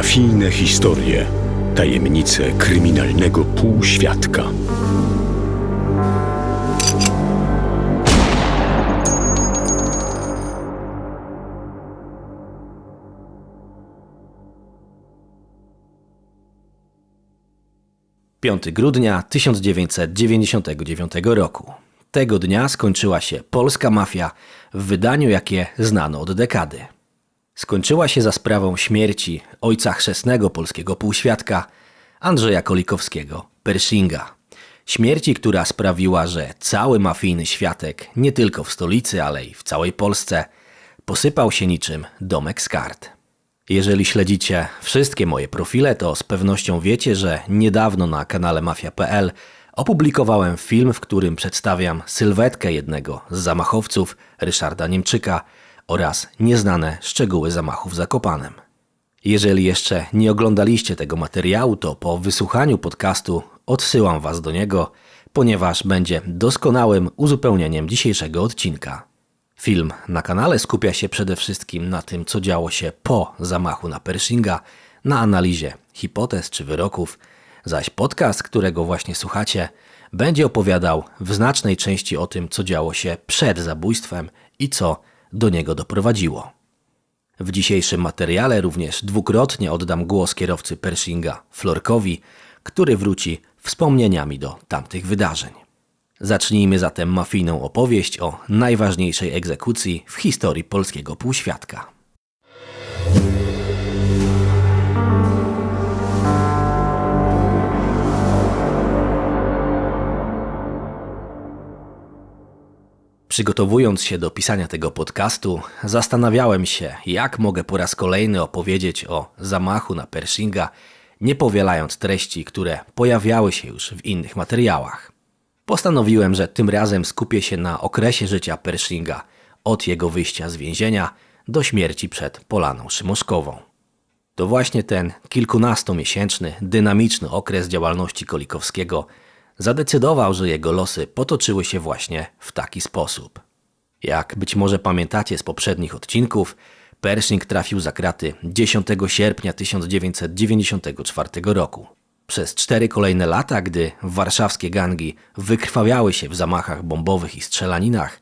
Mafijne historie. Tajemnice kryminalnego półświadka. Piąty grudnia 1999 roku. Tego dnia skończyła się polska mafia w wydaniu, jakie znano od dekady. Skończyła się za sprawą śmierci ojca chrzestnego polskiego półświadka, Andrzeja Kolikowskiego, Pershinga. Śmierci, która sprawiła, że cały mafijny światek, nie tylko w stolicy, ale i w całej Polsce, posypał się niczym domek z kart. Jeżeli śledzicie wszystkie moje profile, to z pewnością wiecie, że niedawno na kanale Mafia.pl opublikowałem film, w którym przedstawiam sylwetkę jednego z zamachowców, Ryszarda Niemczyka, oraz nieznane szczegóły zamachu w Zakopanem. Jeżeli jeszcze nie oglądaliście tego materiału, to po wysłuchaniu podcastu odsyłam Was do niego, ponieważ będzie doskonałym uzupełnieniem dzisiejszego odcinka. Film na kanale skupia się przede wszystkim na tym, co działo się po zamachu na Pershinga, na analizie hipotez czy wyroków, zaś podcast, którego właśnie słuchacie, będzie opowiadał w znacznej części o tym, co działo się przed zabójstwem i co do niego doprowadziło. W dzisiejszym materiale również dwukrotnie oddam głos kierowcy Pershinga, Florkowi, który wróci wspomnieniami do tamtych wydarzeń. Zacznijmy zatem mafijną opowieść o najważniejszej egzekucji w historii polskiego półświadka. Przygotowując się do pisania tego podcastu, zastanawiałem się, jak mogę po raz kolejny opowiedzieć o zamachu na Pershinga, nie powielając treści, które pojawiały się już w innych materiałach. Postanowiłem, że tym razem skupię się na okresie życia Pershinga, od jego wyjścia z więzienia do śmierci przed Polaną Szymoszkową. To właśnie ten kilkunastomiesięczny, dynamiczny okres działalności Kolikowskiego zadecydował, że jego losy potoczyły się właśnie w taki sposób. Jak być może pamiętacie z poprzednich odcinków, Pershing trafił za kraty 10 sierpnia 1994 roku. Przez cztery kolejne lata, gdy warszawskie gangi wykrwawiały się w zamachach bombowych i strzelaninach,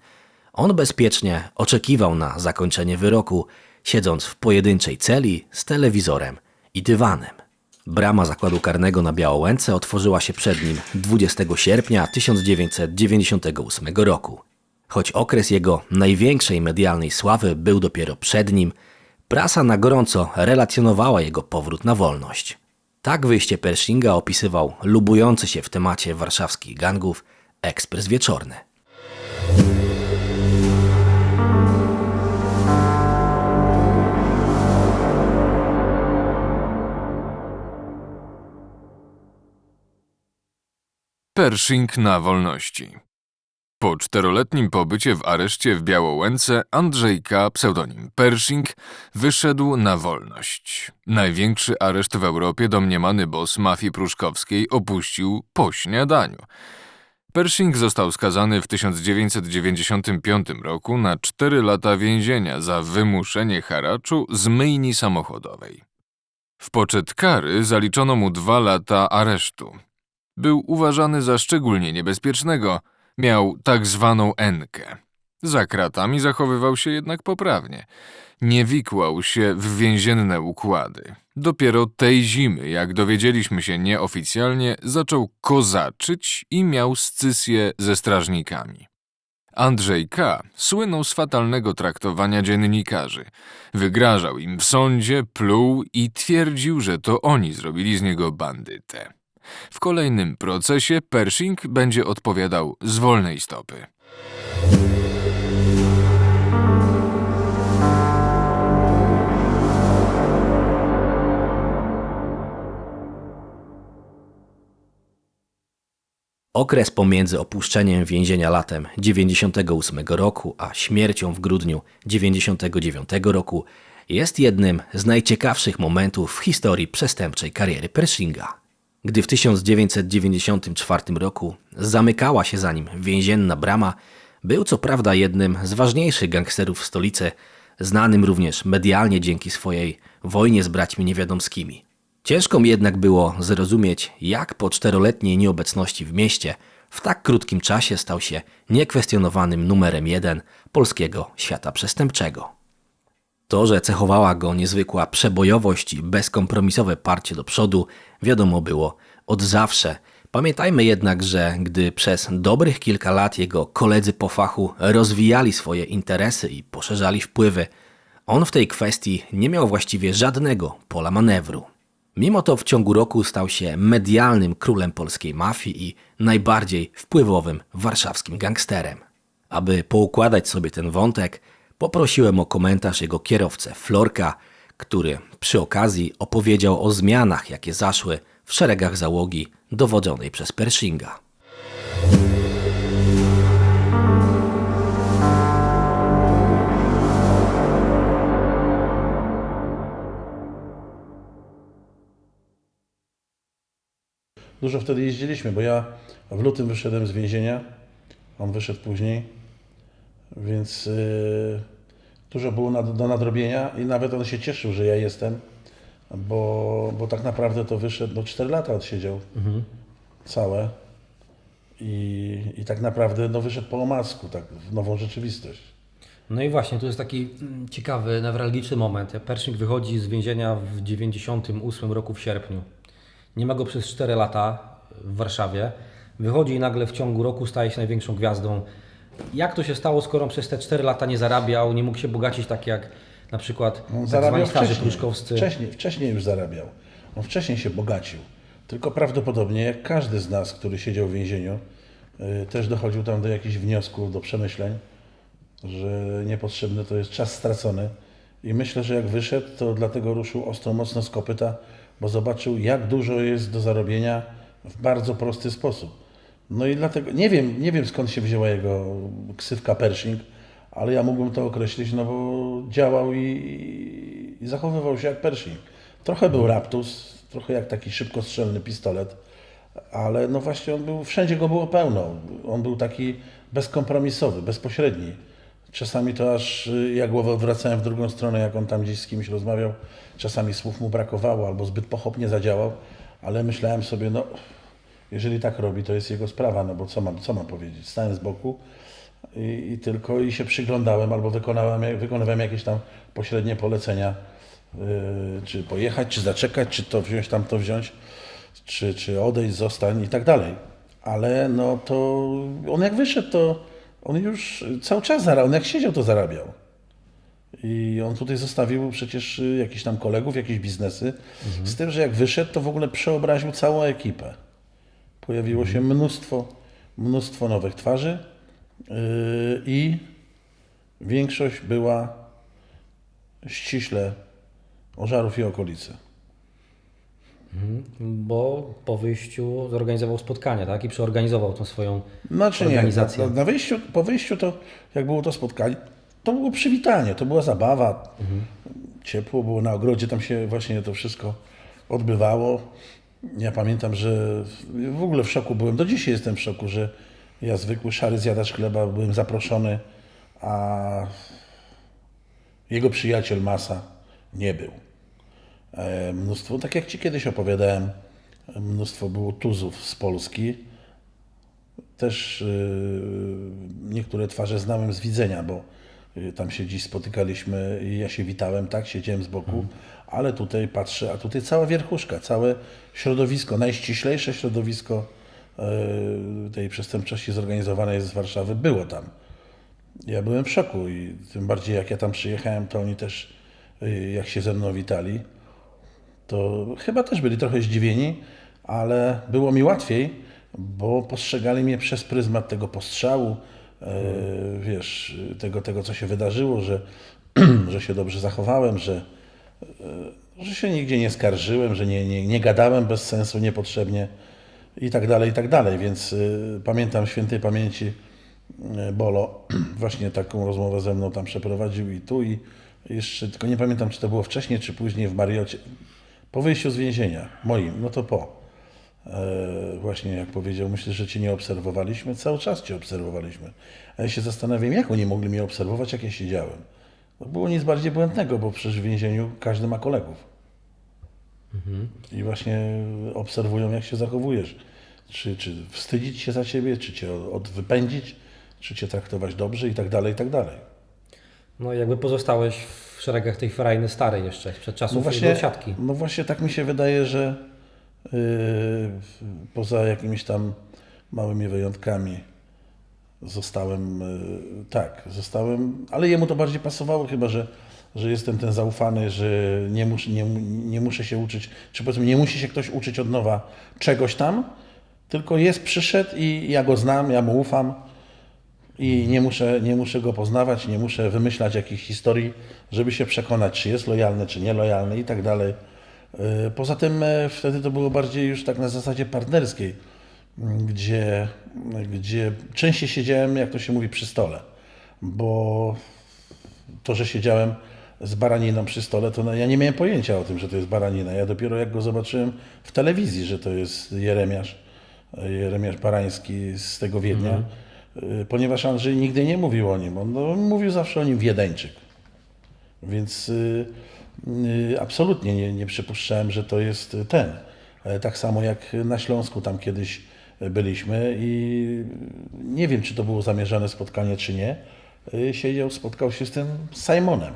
on bezpiecznie oczekiwał na zakończenie wyroku, siedząc w pojedynczej celi z telewizorem i dywanem. Brama zakładu karnego na Białołęce otworzyła się przed nim 20 sierpnia 1998 roku. Choć okres jego największej medialnej sławy był dopiero przed nim, prasa na gorąco relacjonowała jego powrót na wolność. Tak wyjście Pershinga opisywał lubujący się w temacie warszawskich gangów ekspres wieczorny. Pershing na wolności. Po czteroletnim pobycie w areszcie w Białołęce Andrzej K., pseudonim Pershing, wyszedł na wolność. Największy areszt w Europie domniemany boss mafii pruszkowskiej opuścił po śniadaniu. Pershing został skazany w 1995 roku na 4 lata więzienia za wymuszenie haraczu z myjni samochodowej. W poczet kary zaliczono mu dwa lata aresztu. Był uważany za szczególnie niebezpiecznego, miał tak zwaną enkę. Za kratami zachowywał się jednak poprawnie. Nie wikłał się w więzienne układy. Dopiero tej zimy, jak dowiedzieliśmy się nieoficjalnie, zaczął kozaczyć i miał scysję ze strażnikami. Andrzej K. słynął z fatalnego traktowania dziennikarzy. Wygrażał im w sądzie, pluł i twierdził, że to oni zrobili z niego bandytę. W kolejnym procesie Pershing będzie odpowiadał z wolnej stopy. Okres pomiędzy opuszczeniem więzienia latem 98 roku a śmiercią w grudniu 99 roku jest jednym z najciekawszych momentów w historii przestępczej kariery Pershinga. Gdy w 1994 roku zamykała się za nim więzienna brama, był co prawda jednym z ważniejszych gangsterów w stolicy, znanym również medialnie dzięki swojej wojnie z braćmi niewiadomskimi. Ciężko mi jednak było zrozumieć, jak po czteroletniej nieobecności w mieście w tak krótkim czasie stał się niekwestionowanym numerem jeden polskiego świata przestępczego. To, że cechowała go niezwykła przebojowość i bezkompromisowe parcie do przodu, wiadomo było od zawsze. Pamiętajmy jednak, że gdy przez dobrych kilka lat jego koledzy po fachu rozwijali swoje interesy i poszerzali wpływy, on w tej kwestii nie miał właściwie żadnego pola manewru. Mimo to w ciągu roku stał się medialnym królem polskiej mafii i najbardziej wpływowym warszawskim gangsterem. Aby poukładać sobie ten wątek, poprosiłem o komentarz jego kierowcę Florka, który przy okazji opowiedział o zmianach, jakie zaszły w szeregach załogi dowodzonej przez Pershinga. Dużo wtedy jeździliśmy, bo ja w lutym wyszedłem z więzienia, on wyszedł później, więc yy, dużo było do nadrobienia i nawet on się cieszył, że ja jestem, bo, bo tak naprawdę to wyszedł, no 4 lata odsiedział całe i, i tak naprawdę no, wyszedł po omacku, tak w nową rzeczywistość. No i właśnie, tu jest taki mm, ciekawy, newralgiczny moment. Pershing wychodzi z więzienia w 98 roku w sierpniu. Nie ma go przez 4 lata w Warszawie. Wychodzi i nagle w ciągu roku staje się największą gwiazdą. Jak to się stało, skoro on przez te 4 lata nie zarabiał, nie mógł się bogacić tak jak na przykład On tak zwani starzy wcześniej, pruszkowscy? wcześniej, wcześniej już zarabiał. On wcześniej się bogacił. Tylko prawdopodobnie, jak każdy z nas, który siedział w więzieniu, y, też dochodził tam do jakichś wniosków, do przemyśleń, że niepotrzebny to jest czas stracony. I myślę, że jak wyszedł, to dlatego ruszył ostro mocno z kopyta, bo zobaczył, jak dużo jest do zarobienia w bardzo prosty sposób. No i dlatego, nie wiem, nie wiem skąd się wzięła jego ksywka Pershing, ale ja mógłbym to określić, no bo działał i, i zachowywał się jak Pershing. Trochę był raptus, trochę jak taki szybkostrzelny pistolet, ale no właśnie on był, wszędzie go było pełno. On był taki bezkompromisowy, bezpośredni. Czasami to aż y, ja głowę odwracałem w drugą stronę, jak on tam gdzieś z kimś rozmawiał. Czasami słów mu brakowało albo zbyt pochopnie zadziałał, ale myślałem sobie, no jeżeli tak robi, to jest jego sprawa, no bo co mam, co mam powiedzieć? Stałem z boku i, i tylko i się przyglądałem albo wykonałem, wykonywałem jakieś tam pośrednie polecenia, yy, czy pojechać, czy zaczekać, czy to wziąć, tamto wziąć, czy, czy odejść, zostań i tak dalej. Ale no to on jak wyszedł, to on już cały czas zarabiał, on jak siedział, to zarabiał. I on tutaj zostawił przecież y, jakichś tam kolegów, jakieś biznesy, z tym, że jak wyszedł, to w ogóle przeobraził całą ekipę. Pojawiło się mnóstwo, mnóstwo nowych twarzy yy, i większość była ściśle Ożarów i okolicy. Bo po wyjściu zorganizował spotkanie, tak? I przeorganizował tą swoją Znaczy nie, organizację. na, na wyjściu, po wyjściu to, jak było to spotkanie, to było przywitanie, to była zabawa, ciepło było na ogrodzie, tam się właśnie to wszystko odbywało. Ja pamiętam, że w ogóle w szoku byłem, do dzisiaj jestem w szoku, że ja zwykły szary zjadacz chleba byłem zaproszony, a jego przyjaciel Masa nie był. E, Mnóstwo, tak jak Ci kiedyś opowiadałem, mnóstwo było tuzów z Polski, też y, niektóre twarze znałem z widzenia, bo tam się dziś spotykaliśmy ja się witałem, tak, siedziałem z boku, ale tutaj patrzę, a tutaj cała wierchuszka, całe środowisko, najściślejsze środowisko y, tej przestępczości zorganizowanej z Warszawy było tam. Ja byłem w szoku i tym bardziej jak ja tam przyjechałem, to oni też, y, jak się ze mną witali, to chyba też byli trochę zdziwieni, ale było mi łatwiej, bo postrzegali mnie przez pryzmat tego postrzału, e, wiesz, tego, tego, co się wydarzyło, że, że się dobrze zachowałem, że, e, że się nigdzie nie skarżyłem, że nie, nie, nie gadałem bez sensu, niepotrzebnie i tak dalej, i tak dalej. Więc y, pamiętam świętej pamięci Bolo właśnie taką rozmowę ze mną tam przeprowadził i tu i jeszcze, tylko nie pamiętam, czy to było wcześniej, czy później w Mariocie. Po wyjściu z więzienia, moim, no to po. E, właśnie jak powiedział, myślę, że Cię nie obserwowaliśmy, cały czas Cię obserwowaliśmy. A ja się zastanawiam, jak oni mogli mnie obserwować, jak ja siedziałem. To było nic bardziej błędnego, bo przecież w więzieniu każdy ma kolegów. I właśnie obserwują, jak się zachowujesz. Czy, czy wstydzić się za ciebie, czy cię od wypędzić, czy cię traktować dobrze i tak dalej, i tak dalej. No jakby pozostałeś w szeregach tej ferajny starej jeszcze, sprzed czasów No no właśnie, siatki. no właśnie tak mi się wydaje, że poza jakimiś tam małymi wyjątkami zostałem, yy, tak, zostałem, ale jemu to bardziej pasowało chyba, że, że jestem ten zaufany, że nie, mus, nie, nie muszę się uczyć, czy powiedzmy nie musi się ktoś uczyć od nowa czegoś tam, tylko jest, przyszedł i ja go znam, ja mu ufam i nie muszę, nie muszę go poznawać, nie muszę wymyślać jakichś historii, żeby się przekonać, czy jest lojalny, czy nielojalny i tak dalej. Yy, Poza tym e, wtedy to było bardziej już tak na zasadzie partnerskiej, m, gdzie, gdzie częściej siedziałem, jak to się mówi, przy stole, bo to, że siedziałem z baraniną przy stole, to ja nie miałem pojęcia o tym, że to jest baranina. Ja dopiero jak go zobaczyłem w telewizji, że to jest Jeremiasz, Jeremiasz Barański z tego Wiednia, y, ponieważ Andrzej nigdy nie mówił o nim. On no, mówił zawsze o nim Wiedeńczyk. Więc y, absolutnie nie, nie przypuszczałem, że to jest ten. E, Tak samo jak na Śląsku tam kiedyś byliśmy i nie wiem, czy to było zamierzone spotkanie, czy nie. Y, Siedział, spotkał się z tym Simonem.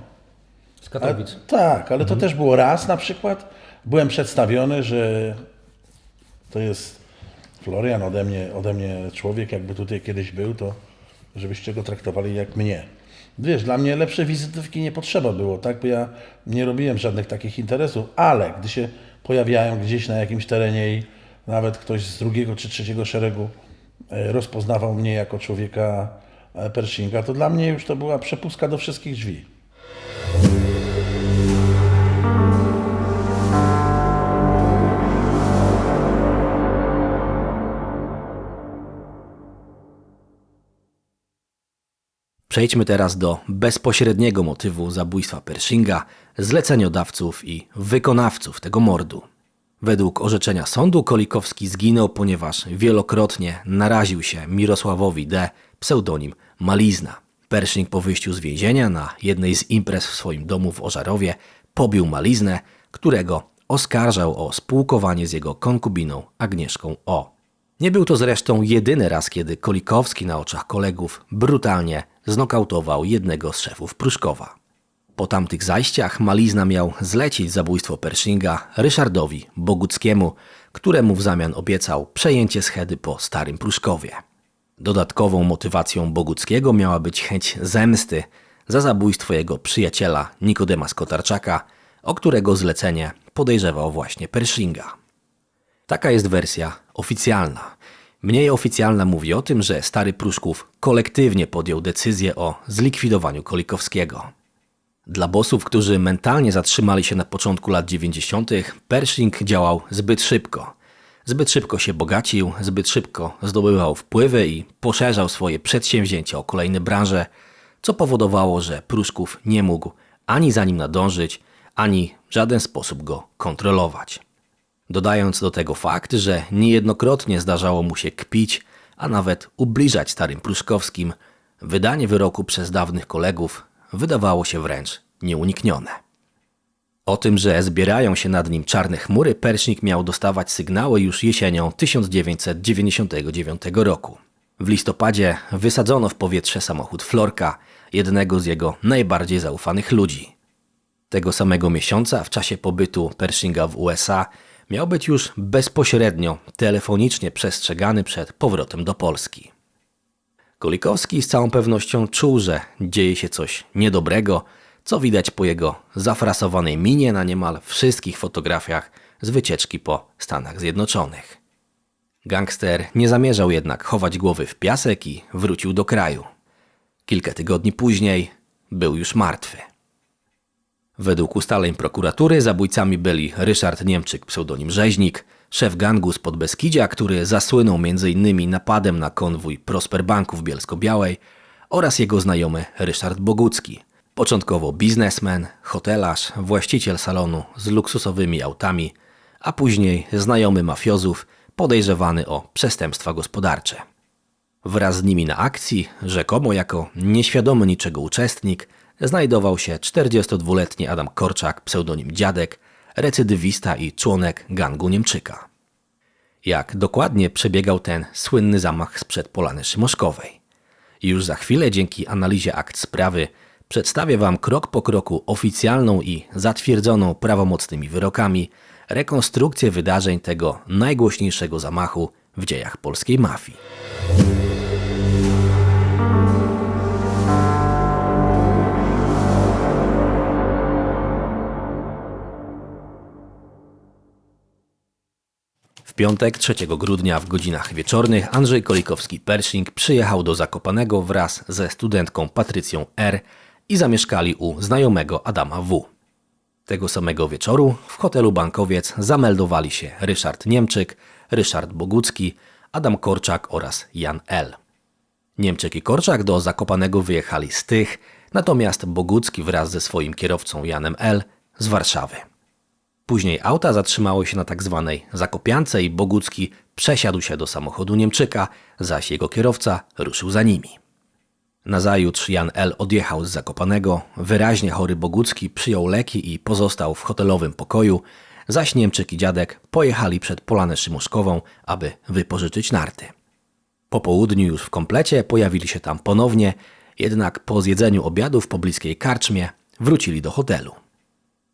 Z Katowic. A, tak, ale to też było raz na przykład. Byłem przedstawiony, że to jest Florian ode mnie, ode mnie człowiek, jakby tutaj kiedyś był, to żebyście go traktowali jak mnie. Wiesz, dla mnie lepszej wizytówki nie potrzeba było, tak? Bo ja nie robiłem żadnych takich interesów, ale gdy się pojawiałem gdzieś na jakimś terenie i nawet ktoś z drugiego czy trzeciego szeregu e, rozpoznawał mnie jako człowieka e, Pershinga, to dla mnie już to była przepustka do wszystkich drzwi. Przejdźmy teraz do bezpośredniego motywu zabójstwa Pershinga, zleceniodawców i wykonawców tego mordu. Według orzeczenia sądu Kolikowski zginął, ponieważ wielokrotnie naraził się Mirosławowi D., pseudonim Malizna. Pershing po wyjściu z więzienia na jednej z imprez w swoim domu w Ożarowie pobił Maliznę, którego oskarżał o spółkowanie z jego konkubiną Agnieszką O. Nie był to zresztą jedyny raz, kiedy Kolikowski na oczach kolegów brutalnie znokautował jednego z szefów Pruszkowa. Po tamtych zajściach Malizna miał zlecić zabójstwo Pershinga Ryszardowi Boguckiemu, któremu w zamian obiecał przejęcie schedy po starym Pruszkowie. Dodatkową motywacją Boguckiego miała być chęć zemsty za zabójstwo jego przyjaciela Nikodema Skotarczaka, o którego zlecenie podejrzewał właśnie Pershinga. Taka jest wersja oficjalna. Mniej oficjalna mówi o tym, że stary Pruszków kolektywnie podjął decyzję o zlikwidowaniu Kolikowskiego. Dla bossów, którzy mentalnie zatrzymali się na początku lat 90., Pershing działał zbyt szybko. Zbyt szybko się bogacił, zbyt szybko zdobywał wpływy i poszerzał swoje przedsięwzięcia o kolejne branże, co powodowało, że Pruszków nie mógł ani za nim nadążyć, ani w żaden sposób go kontrolować. Dodając do tego fakt, że niejednokrotnie zdarzało mu się kpić, a nawet ubliżać starym Pruszkowskim, wydanie wyroku przez dawnych kolegów wydawało się wręcz nieuniknione. O tym, że zbierają się nad nim czarne chmury, Pershing miał dostawać sygnały już jesienią 1999 roku. W listopadzie wysadzono w powietrze samochód Florka, jednego z jego najbardziej zaufanych ludzi. Tego samego miesiąca, w czasie pobytu Pershinga w USA, miał być już bezpośrednio telefonicznie przestrzegany przed powrotem do Polski. Kolikowski z całą pewnością czuł, że dzieje się coś niedobrego, co widać po jego zafrasowanej minie na niemal wszystkich fotografiach z wycieczki po Stanach Zjednoczonych. Gangster nie zamierzał jednak chować głowy w piasek i wrócił do kraju. Kilka tygodni później był już martwy. Według ustaleń prokuratury zabójcami byli Ryszard Niemczyk, pseudonim Rzeźnik, szef gangu z Podbeskidzia, który zasłynął m.in. napadem na konwój Prosper Banku w Bielsko-Białej oraz jego znajomy Ryszard Bogucki, początkowo biznesmen, hotelarz, właściciel salonu z luksusowymi autami, a później znajomy mafiozów podejrzewany o przestępstwa gospodarcze. Wraz z nimi na akcji, rzekomo jako nieświadomy niczego uczestnik, znajdował się 42-letni Adam Korczak, pseudonim Dziadek, recydywista i członek gangu Niemczyka. Jak dokładnie przebiegał ten słynny zamach sprzed Polany Szymoszkowej? Już za chwilę dzięki analizie akt sprawy przedstawię Wam krok po kroku oficjalną i zatwierdzoną prawomocnymi wyrokami rekonstrukcję wydarzeń tego najgłośniejszego zamachu w dziejach polskiej mafii. W piątek 3 grudnia w godzinach wieczornych Andrzej Kolikowski-Pershing przyjechał do Zakopanego wraz ze studentką Patrycją R. i zamieszkali u znajomego Adama W. Tego samego wieczoru w hotelu Bankowiec zameldowali się Ryszard Niemczyk, Ryszard Bogucki, Adam Korczak oraz Jan L. Niemczyk i Korczak do Zakopanego wyjechali z tych, natomiast Bogucki wraz ze swoim kierowcą Janem L. z Warszawy. Później auta zatrzymały się na tak zwanej Zakopiance i Bogucki przesiadł się do samochodu Niemczyka, zaś jego kierowca ruszył za nimi. Nazajutrz Jan L. odjechał z Zakopanego, wyraźnie chory Bogucki przyjął leki i pozostał w hotelowym pokoju, zaś Niemczyk i dziadek pojechali przed Polanę Szymuszkową, aby wypożyczyć narty. Po południu już w komplecie pojawili się tam ponownie, jednak po zjedzeniu obiadu w pobliskiej karczmie wrócili do hotelu.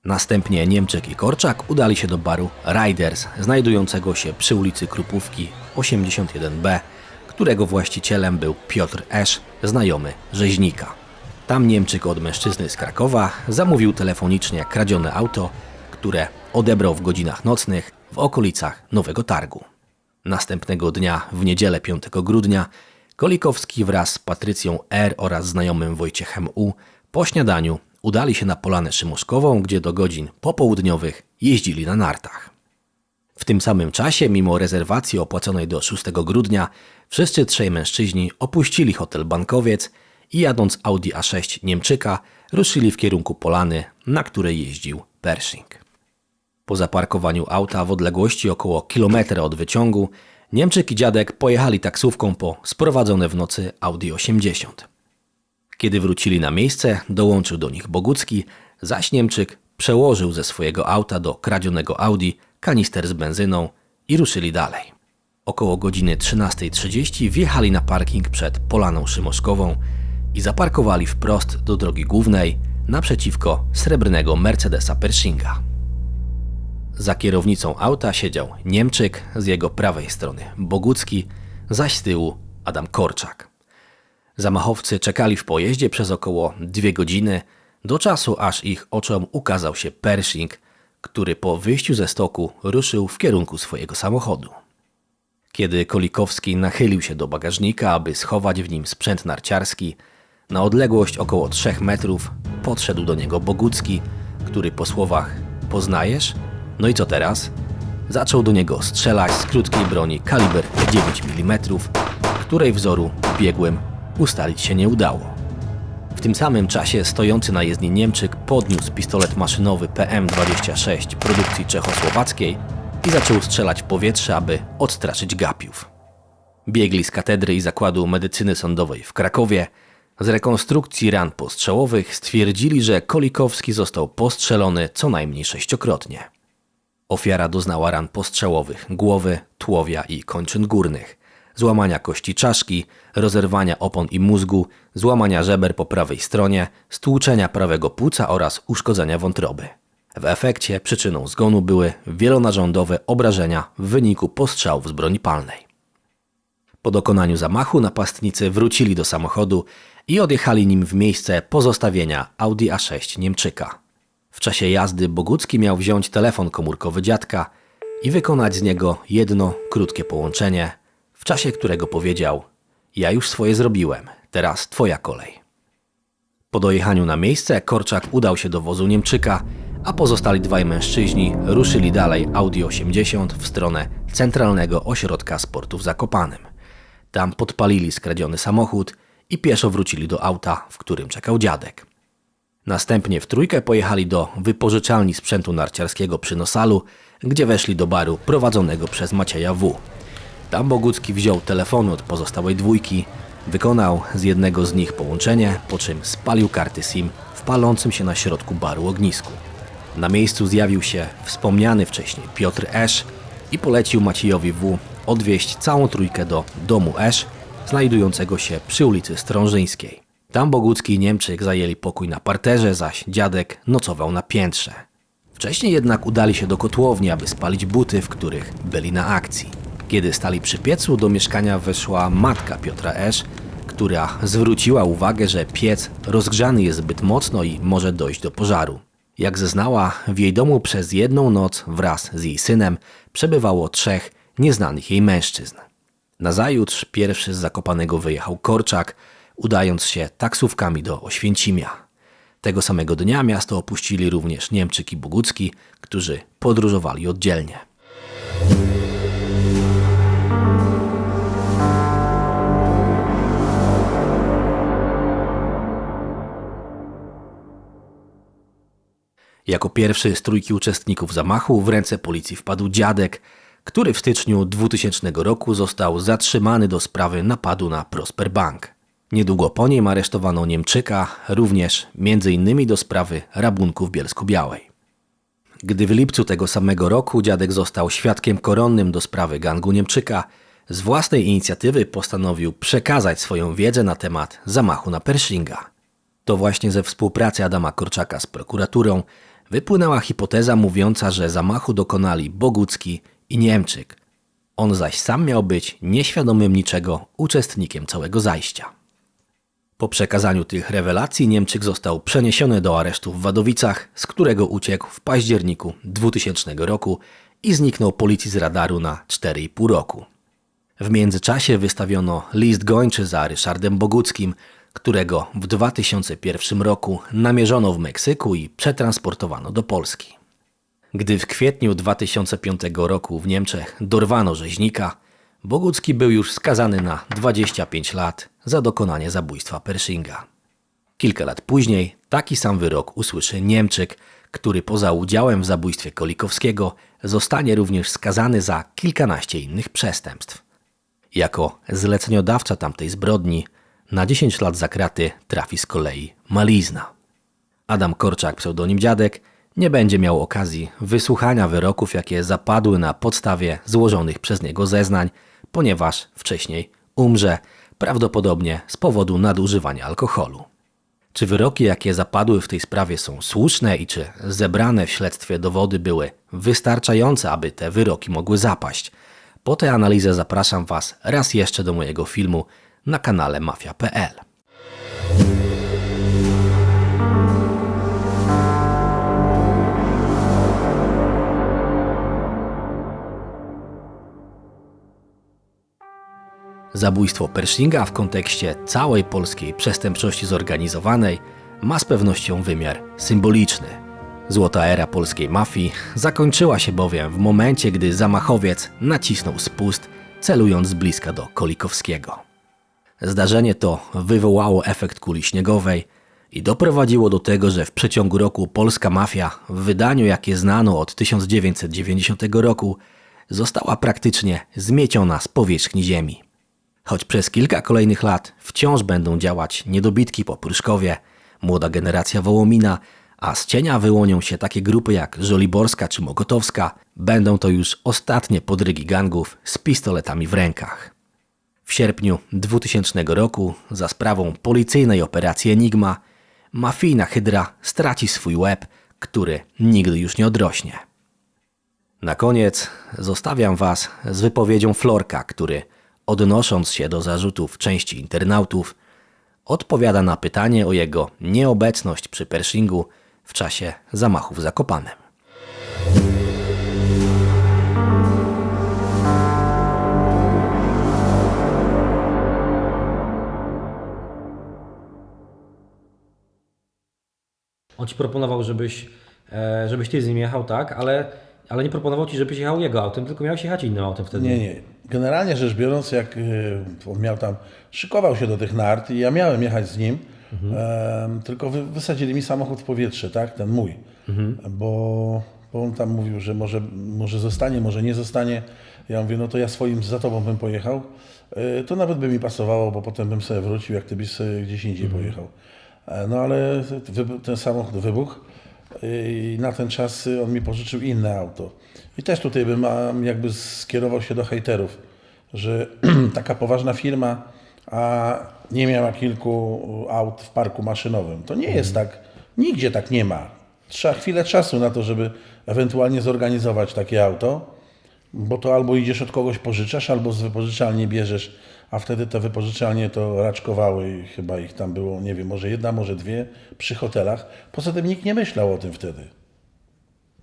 Następnie Niemczek i Korczak udali się do baru Riders, znajdującego się przy ulicy Krupówki 81b, którego właścicielem był Piotr Esz, znajomy rzeźnika. Tam Niemczyk od mężczyzny z Krakowa zamówił telefonicznie kradzione auto, które odebrał w godzinach nocnych w okolicach Nowego Targu. Następnego dnia, w niedzielę 5 grudnia, Kolikowski wraz z Patrycją R. oraz znajomym Wojciechem U. po śniadaniu udali się na Polanę Szymuszkową, gdzie do godzin popołudniowych jeździli na nartach. W tym samym czasie, mimo rezerwacji opłaconej do 6 grudnia, wszyscy trzej mężczyźni opuścili hotel Bankowiec i jadąc Audi A6 Niemczyka, ruszyli w kierunku Polany, na której jeździł Pershing. Po zaparkowaniu auta w odległości około kilometra od wyciągu, Niemczyk i dziadek pojechali taksówką po sprowadzone w nocy Audi 80. Kiedy wrócili na miejsce, dołączył do nich Bogucki, zaś Niemczyk przełożył ze swojego auta do kradzionego Audi kanister z benzyną i ruszyli dalej. Około godziny 13.30 wjechali na parking przed Polaną Szymoszkową i zaparkowali wprost do drogi głównej naprzeciwko srebrnego Mercedesa Pershinga. Za kierownicą auta siedział Niemczyk, z jego prawej strony Bogucki, zaś z tyłu Adam Korczak. Zamachowcy czekali w pojeździe przez około dwie godziny, do czasu aż ich oczom ukazał się Pershing, który po wyjściu ze stoku ruszył w kierunku swojego samochodu. Kiedy Kolikowski nachylił się do bagażnika, aby schować w nim sprzęt narciarski, na odległość około 3 metrów podszedł do niego Bogucki, który po słowach poznajesz? No i co teraz? Zaczął do niego strzelać z krótkiej broni kaliber 9 mm, której wzoru biegłym ustalić się nie udało. W tym samym czasie stojący na jezdni Niemczyk podniósł pistolet maszynowy PM-26 produkcji czechosłowackiej i zaczął strzelać w powietrze, aby odstraszyć gapiów. Biegli z katedry i zakładu medycyny sądowej w Krakowie z rekonstrukcji ran postrzałowych stwierdzili, że Kolikowski został postrzelony co najmniej sześciokrotnie. Ofiara doznała ran postrzałowych głowy, tułowia i kończyn górnych, złamania kości czaszki, rozerwania opon i mózgu, złamania żeber po prawej stronie, stłuczenia prawego płuca oraz uszkodzenia wątroby. W efekcie przyczyną zgonu były wielonarządowe obrażenia w wyniku postrzałów z broni palnej. Po dokonaniu zamachu napastnicy wrócili do samochodu i odjechali nim w miejsce pozostawienia Audi A6 Niemczyka. W czasie jazdy Bogucki miał wziąć telefon komórkowy dziadka i wykonać z niego jedno krótkie połączenie, w czasie którego powiedział: Ja już swoje zrobiłem, teraz twoja kolej. Po dojechaniu na miejsce Korczak udał się do wozu Niemczyka, a pozostali dwaj mężczyźni ruszyli dalej Audi 80 w stronę Centralnego Ośrodka Sportu w Zakopanem. Tam podpalili skradziony samochód i pieszo wrócili do auta, w którym czekał dziadek. Następnie w trójkę pojechali do wypożyczalni sprzętu narciarskiego przy Nosalu, gdzie weszli do baru prowadzonego przez Macieja W. Tam Bogucki wziął telefony od pozostałej dwójki, Wykonał z jednego z nich połączenie, po czym spalił karty SIM w palącym się na środku baru ognisku. Na miejscu zjawił się wspomniany wcześniej Piotr Esz i polecił Maciejowi W. odwieźć całą trójkę do domu Esz, znajdującego się przy ulicy Strążyńskiej. Tam Bogucki i Niemczyk zajęli pokój na parterze, zaś dziadek nocował na piętrze. Wcześniej jednak udali się do kotłowni, aby spalić buty, w których byli na akcji. Kiedy stali przy piecu, do mieszkania weszła matka Piotra Esz, która zwróciła uwagę, że piec rozgrzany jest zbyt mocno i może dojść do pożaru. Jak zeznała, w jej domu przez jedną noc wraz z jej synem przebywało trzech nieznanych jej mężczyzn. Nazajutrz pierwszy z Zakopanego wyjechał Korczak, udając się taksówkami do Oświęcimia. Tego samego dnia miasto opuścili również Niemczyk i Bogucki, którzy podróżowali oddzielnie. Jako pierwszy z trójki uczestników zamachu w ręce policji wpadł dziadek, który w styczniu 2000 roku został zatrzymany do sprawy napadu na Prosper Bank. Niedługo po nim aresztowano Niemczyka, również m.in. do sprawy rabunku w Bielsku-Białej. Gdy w lipcu tego samego roku dziadek został świadkiem koronnym do sprawy gangu Niemczyka, z własnej inicjatywy postanowił przekazać swoją wiedzę na temat zamachu na Pershinga. To właśnie ze współpracy Adama Korczaka z prokuraturą wypłynęła hipoteza mówiąca, że zamachu dokonali Bogucki i Niemczyk. On zaś sam miał być nieświadomym niczego uczestnikiem całego zajścia. Po przekazaniu tych rewelacji Niemczyk został przeniesiony do aresztu w Wadowicach, z którego uciekł w październiku 2000 roku i zniknął policji z radaru na 4,5 roku. W międzyczasie wystawiono list gończy za Ryszardem Boguckim, którego w 2001 roku namierzono w Meksyku i przetransportowano do Polski. Gdy w kwietniu 2005 roku w Niemczech dorwano rzeźnika, Bogucki był już skazany na 25 lat za dokonanie zabójstwa Pershinga. Kilka lat później taki sam wyrok usłyszy Niemczyk, który poza udziałem w zabójstwie Kolikowskiego zostanie również skazany za kilkanaście innych przestępstw. Jako zleceniodawca tamtej zbrodni na 10 lat za kraty trafi z kolei Malizna. Adam Korczak, pseudonim Dziadek, nie będzie miał okazji wysłuchania wyroków, jakie zapadły na podstawie złożonych przez niego zeznań, ponieważ wcześniej umrze, prawdopodobnie z powodu nadużywania alkoholu. Czy wyroki, jakie zapadły w tej sprawie są słuszne i czy zebrane w śledztwie dowody były wystarczające, aby te wyroki mogły zapaść? Po tę analizę zapraszam Was raz jeszcze do mojego filmu na kanale mafia.pl. Zabójstwo Pershinga w kontekście całej polskiej przestępczości zorganizowanej ma z pewnością wymiar symboliczny. Złota era polskiej mafii zakończyła się bowiem w momencie, gdy zamachowiec nacisnął spust, celując z bliska do Kolikowskiego. Zdarzenie to wywołało efekt kuli śniegowej i doprowadziło do tego, że w przeciągu roku polska mafia w wydaniu, jakie znano od 1990 roku, została praktycznie zmieciona z powierzchni ziemi. Choć przez kilka kolejnych lat wciąż będą działać niedobitki po Pruszkowie, młoda generacja Wołomina, a z cienia wyłonią się takie grupy jak Żoliborska czy Mokotowska, będą to już ostatnie podrygi gangów z pistoletami w rękach. W sierpniu 2000 roku za sprawą policyjnej operacji Enigma mafijna hydra straci swój łeb, który nigdy już nie odrośnie. Na koniec zostawiam Was z wypowiedzią Florka, który odnosząc się do zarzutów części internautów, odpowiada na pytanie o jego nieobecność przy Pershingu w czasie zamachu w On ci proponował, żebyś, e, żebyś ty z nim jechał, tak, ale, ale nie proponował ci, żebyś jechał jego autem, tylko miałeś jechać innym autem wtedy. Nie, nie. Generalnie rzecz biorąc, jak y, on miał tam, szykował się do tych nart i ja miałem jechać z nim, em, tylko wy, wysadzili mi samochód w powietrze, tak, ten mój, bo bo on tam mówił, że może, może zostanie, może nie zostanie. Ja mówię, no to ja swoim za tobą bym pojechał. E, To nawet by mi pasowało, bo potem bym sobie wrócił, jak ty byś gdzieś indziej pojechał. E, No ale ten samochód wybuchł i na ten czas on mi pożyczył inne auto. I też tutaj bym jakby skierował się do hejterów, że taka poważna firma, a nie miała kilku aut w parku maszynowym. To nie jest tak, nigdzie tak nie ma. Trzeba chwilę czasu na to, żeby ewentualnie zorganizować takie auto, bo to albo idziesz od kogoś pożyczasz, albo z wypożyczalni bierzesz, a wtedy te wypożyczalnie to raczkowały i chyba ich tam było, nie wiem, może jedna, może dwie przy hotelach. Poza tym nikt nie myślał o tym wtedy.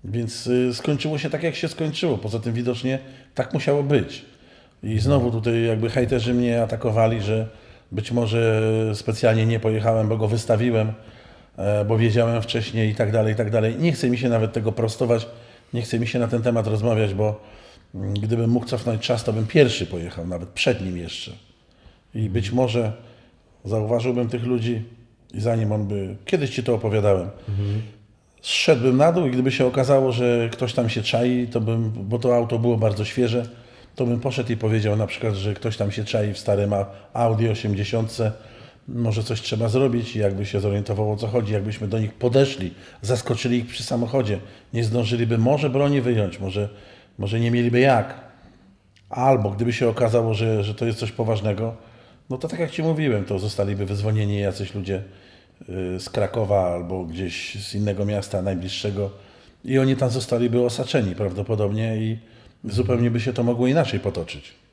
Więc y, skończyło się tak, jak się skończyło. Poza tym widocznie tak musiało być. I znowu tutaj jakby hejterzy mnie atakowali, że być może specjalnie nie pojechałem, bo go wystawiłem, e, bo wiedziałem wcześniej i tak dalej, i tak dalej. Nie chce mi się nawet tego prostować, nie chce mi się na ten temat rozmawiać, bo gdybym mógł cofnąć czas, to bym pierwszy pojechał, nawet przed nim jeszcze. I być może zauważyłbym tych ludzi i zanim on by... Kiedyś ci to opowiadałem. Zszedłbym na dół i gdyby się okazało, że ktoś tam się czai, to bym, bo to auto było bardzo świeże, to bym poszedł i powiedział na przykład, że ktoś tam się czai w starym Audi 80, może coś trzeba zrobić i jakby się zorientował o co chodzi, jakbyśmy do nich podeszli, zaskoczyli ich przy samochodzie, nie zdążyliby może broni wyjąć, może, może nie mieliby jak. Albo gdyby się okazało, że, że to jest coś poważnego, no to tak jak Ci mówiłem, to zostaliby wyzwolnieni jacyś ludzie y, z Krakowa albo gdzieś z innego miasta najbliższego i oni tam zostaliby osaczeni prawdopodobnie i zupełnie by się to mogło inaczej potoczyć.